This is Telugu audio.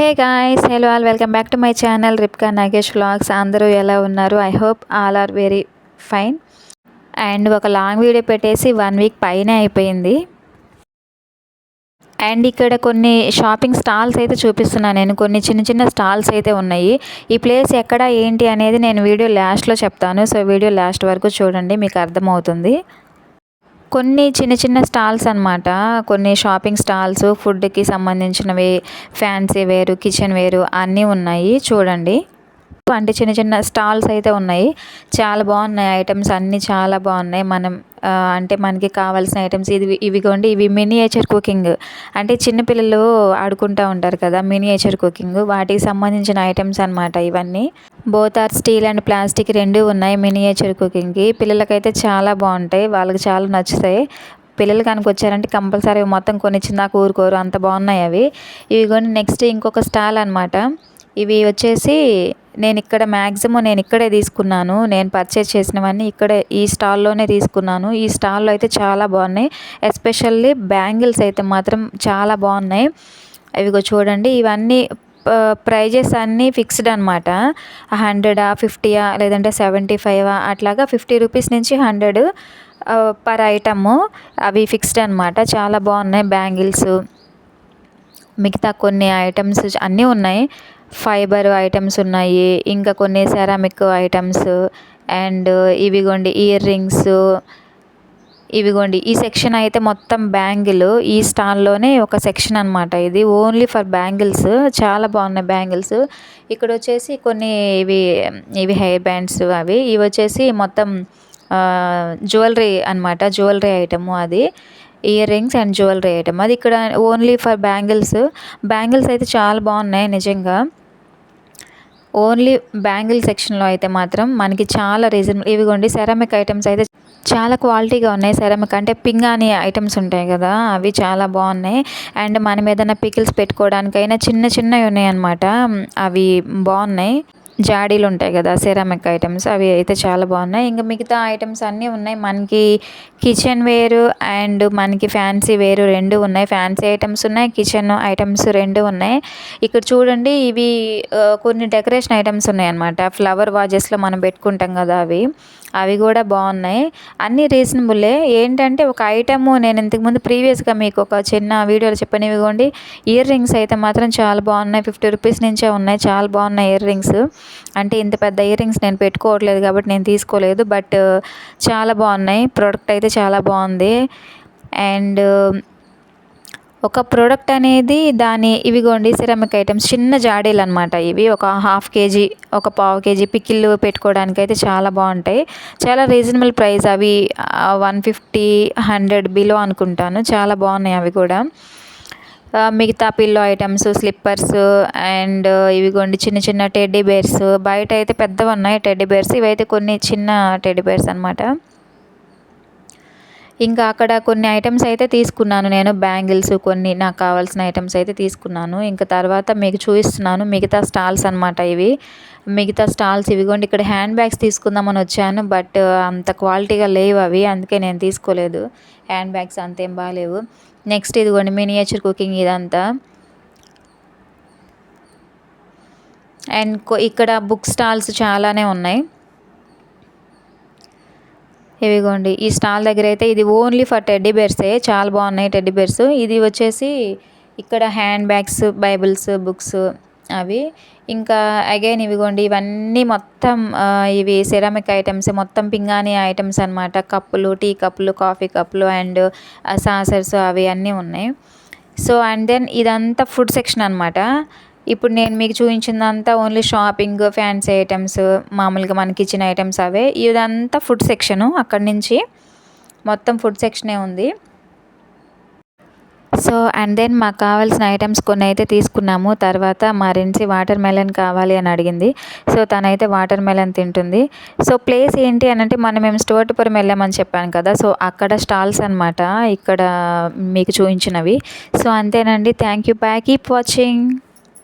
Hey guys hello all welcome back to my channel Ripka Nagesh vlogs అందరూ ఎలా ఉన్నారు? I hope all are very fine and ఒక లాంగ్ వీడియో పెట్టేసి వన్ వీక్ పైన అయిపోయింది. అండ్ ఇక్కడ కొన్ని షాపింగ్ స్టాల్స్ అయితే చూపిస్తున్నాను నేను. కొన్ని చిన్న చిన్న స్టాల్స్ అయితే ఉన్నాయి. ఈ ప్లేస్ ఎక్కడ ఏంటి అనేది నేను వీడియో లాస్ట్లో చెప్తాను. సో వీడియో లాస్ట్ వరకు చూడండి మీకు అర్థమవుతుంది. కొన్ని చిన్న చిన్న స్టాల్స్ అనమాట కొన్ని షాపింగ్ స్టాల్స్ ఫుడ్కి సంబంధించినవి ఫ్యాన్సీ వేరు కిచెన్ వేరు అన్నీ ఉన్నాయి. చూడండి. అంటే చిన్న చిన్న స్టాల్స్ అయితే ఉన్నాయి. చాలా బాగున్నాయి ఐటమ్స్ అన్నీ చాలా బాగున్నాయి. మనం అంటే మనకి కావాల్సిన ఐటమ్స్ ఇది ఇవిగోండి. ఇవి మినియేచర్ కుకింగ్. అంటే చిన్నపిల్లలు ఆడుకుంటూ ఉంటారు కదా మినియేచర్ కుకింగ్. వాటికి సంబంధించిన ఐటమ్స్ అనమాట ఇవన్నీ. Both are steel and plastic రెండు ఉన్నాయి మినియేచర్ కుకింగ్కి. పిల్లలకైతే చాలా బాగుంటాయి. వాళ్ళకి చాలా నచ్చుతాయి. పిల్లలు కనుక వచ్చారంటే కంపల్సరీ మొత్తం కొనిచ్చిన దాకా ఊరుకోరు. అంత బాగున్నాయి అవి. ఇవి కొన్ని నెక్స్ట్ ఇంకొక స్టాల్ అనమాట ఇవి వచ్చేసి నేను ఇక్కడ మ్యాక్సిమం నేను ఇక్కడే తీసుకున్నాను. నేను పర్చేస్ చేసినవన్నీ ఇక్కడే ఈ స్టాల్లోనే తీసుకున్నాను. ఈ స్టాల్లో అయితే చాలా బాగున్నాయి. ఎస్పెషల్లీ బ్యాంగిల్స్ అయితే మాత్రం చాలా బాగున్నాయి. ఇవిగో చూడండి ఇవన్నీ ప్రైజెస్ అన్నీ ఫిక్స్డ్ అనమాట హండ్రెడా ఫిఫ్టీయా లేదంటే సెవెంటీ ఫైవా అట్లాగా ఫిఫ్టీ రూపీస్ నుంచి హండ్రెడ్ పర్ ఐటము అవి ఫిక్స్డ్ అనమాట చాలా బాగున్నాయి బ్యాంగిల్స్ మిగతా కొన్ని ఐటమ్స్ అన్నీ ఉన్నాయి. ఫైబర్ ఐటమ్స్ ఉన్నాయి ఇంకా కొన్ని సెరామిక్ ఐటమ్స్ అండ్ ఇవిగోండి ఇయర్ రింగ్స్ ఇవిగోండి ఈ సెక్షన్ అయితే మొత్తం బ్యాంగిల్ ఈ స్టాల్లోనే ఒక సెక్షన్ అనమాట ఇది. ఓన్లీ ఫర్ బ్యాంగిల్స్ చాలా బాగున్నాయి బ్యాంగిల్స్. ఇక్కడ వచ్చేసి కొన్ని ఇవి ఇవి హెయిర్ బ్యాండ్స్ అవి. ఇవి వచ్చేసి మొత్తం జ్యువెలరీ అనమాట జ్యువెలరీ ఐటమ్ అది. Earrings and jewellery item. అది ఇక్కడ ఓన్లీ ఫర్ బ్యాంగిల్స్. బ్యాంగిల్స్ అయితే చాలా బాగున్నాయి నిజంగా. ఓన్లీ బ్యాంగిల్ సెక్షన్లో అయితే మాత్రం మనకి చాలా రీజనబుల్ ఇవిగోండి సెరామిక్ ఐటమ్స్ అయితే చాలా క్వాలిటీగా ఉన్నాయి. సెరామిక్ అంటే పింగాని ఐటమ్స్ ఉంటాయి కదా అవి చాలా బాగున్నాయి. అండ్ మనం ఏదైనా పికిల్స్ పెట్టుకోవడానికైనా చిన్న చిన్నవి ఉన్నాయి అనమాట అవి బాగున్నాయి. జాడీలు ఉంటాయి కదా సెరామిక్ ఐటమ్స్ అవి అయితే చాలా బాగున్నాయి. ఇంకా మిగతా ఐటమ్స్ అన్నీ ఉన్నాయి. మనకి కిచెన్ వేరు అండ్ మనకి ఫ్యాన్సీ వేరు రెండు ఉన్నాయి. ఫ్యాన్సీ ఐటమ్స్ ఉన్నాయి కిచెన్ ఐటమ్స్ రెండు ఉన్నాయి. ఇక్కడ చూడండి ఇవి కొన్ని డెకరేషన్ ఐటమ్స్ ఉన్నాయి అనమాట ఫ్లవర్ వాజెస్లో మనం పెట్టుకుంటాం కదా అవి. అవి కూడా బాగున్నాయి. అన్నీ రీజనబులే ఏంటంటే ఒక ఐటమ్ నేను ఇంతకుముందు ప్రీవియస్గా మీకు ఒక చిన్న వీడియోలో చెప్పని. ఇవ్వండి ఇయర్ రింగ్స్ అయితే మాత్రం చాలా బాగున్నాయి. ఫిఫ్టీ రూపీస్ నుంచే ఉన్నాయి. చాలా బాగున్నాయి ఇయర్ రింగ్స్ అంటే ఇంత పెద్ద ఇయర్ రింగ్స్ నేను పెట్టుకోవట్లేదు కాబట్టి నేను తీసుకోలేదు బట్ uh, చాలా బాగున్నాయి. ప్రోడక్ట్ అయితే చాలా బాగుంది. అండ్ uh, ఒక ప్రోడక్ట్ అనేది దాని ఇవిగోండి సిరమిక్ ఐటమ్స్ చిన్న జాడీలు అనమాట ఇవి. ఒక హాఫ్ కేజీ ఒక పావు కేజీ పిక్కిళ్ళు పెట్టుకోవడానికి అయితే చాలా బాగుంటాయి. చాలా రీజనబుల్ ప్రైస్ అవి వన్ ఫిఫ్టీ హండ్రెడ్ బిలో అనుకుంటాను. చాలా బాగున్నాయి అవి కూడా. మిగతా పిల్లో ఐటమ్స్ స్లిప్పర్స్ అండ్ ఇవిగోండి చిన్న చిన్న టెడ్డీ బేర్స్. బయట అయితే పెద్దవి ఉన్నాయి టెడ్డీ బేర్స్. ఇవైతే కొన్ని చిన్న టెడ్డీ బేర్స్ అనమాట ఇంకా అక్కడ కొన్ని ఐటమ్స్ అయితే తీసుకున్నాను నేను. బ్యాంగిల్స్ కొన్ని నాకు కావాల్సిన ఐటమ్స్ అయితే తీసుకున్నాను. ఇంకా తర్వాత మీకు చూపిస్తున్నాను మిగతా స్టాల్స్ అనమాట ఇవి. మిగతా స్టాల్స్ ఇవిగోండి ఇక్కడ హ్యాండ్ బ్యాగ్స్ తీసుకుందామని వచ్చాను బట్ అంత క్వాలిటీగా లేవు అవి అందుకే నేను తీసుకోలేదు. హ్యాండ్ బ్యాగ్స్ అంతేం బాగాలేవు. నెక్స్ట్ ఇదిగోండి మినియేచర్ కుకింగ్ ఇదంతా. అండ్ ఇక్కడ బుక్ స్టాల్స్ చాలానే ఉన్నాయి. ఇవిగోండి ఈ స్టాల్ దగ్గర అయితే ఇది ఓన్లీ ఫర్ టెడ్డీ బేర్సే చాలా బాగున్నాయి టెడ్డీ బేర్స్. ఇది వచ్చేసి ఇక్కడ హ్యాండ్ బ్యాగ్స్ బైబిల్స్ బుక్స్. అవి. ఇంకా అగైన్ ఇవిగోండి ఇవన్నీ మొత్తం ఇవి సెరామిక్ ఐటమ్స్ మొత్తం పింగాణి ఐటమ్స్ అనమాట కప్పులు టీ కప్పులు కాఫీ కప్పులు అండ్ సాసర్స్ అవి అన్నీ ఉన్నాయి. సో అండ్ దెన్ ఇదంతా ఫుడ్ సెక్షన్ అనమాట ఇప్పుడు నేను మీకు చూపించిందంతా ఓన్లీ షాపింగ్ ఫ్యాన్సీ ఐటమ్స్ మామూలుగా మనకి ఇచ్చిన ఐటమ్స్ అవే. ఇదంతా ఫుడ్ సెక్షను అక్కడి నుంచి మొత్తం ఫుడ్ సెక్షనే ఉంది. సో అండ్ దెన్ మాకు కావాల్సిన ఐటమ్స్ కొన్ని అయితే తీసుకున్నాము. తర్వాత మా రెండ్సి వాటర్ మెలన్ కావాలి అని అడిగింది. సో తనైతే వాటర్ మెలన్ తింటుంది. సో ప్లేస్ ఏంటి అని అంటే మనం మేము స్టోర్టుపురం వెళ్ళామని చెప్పాను కదా. సో అక్కడ స్టాల్స్ అనమాట ఇక్కడ మీకు చూపించినవి. సో అంతేనండి. Thank you back keep watching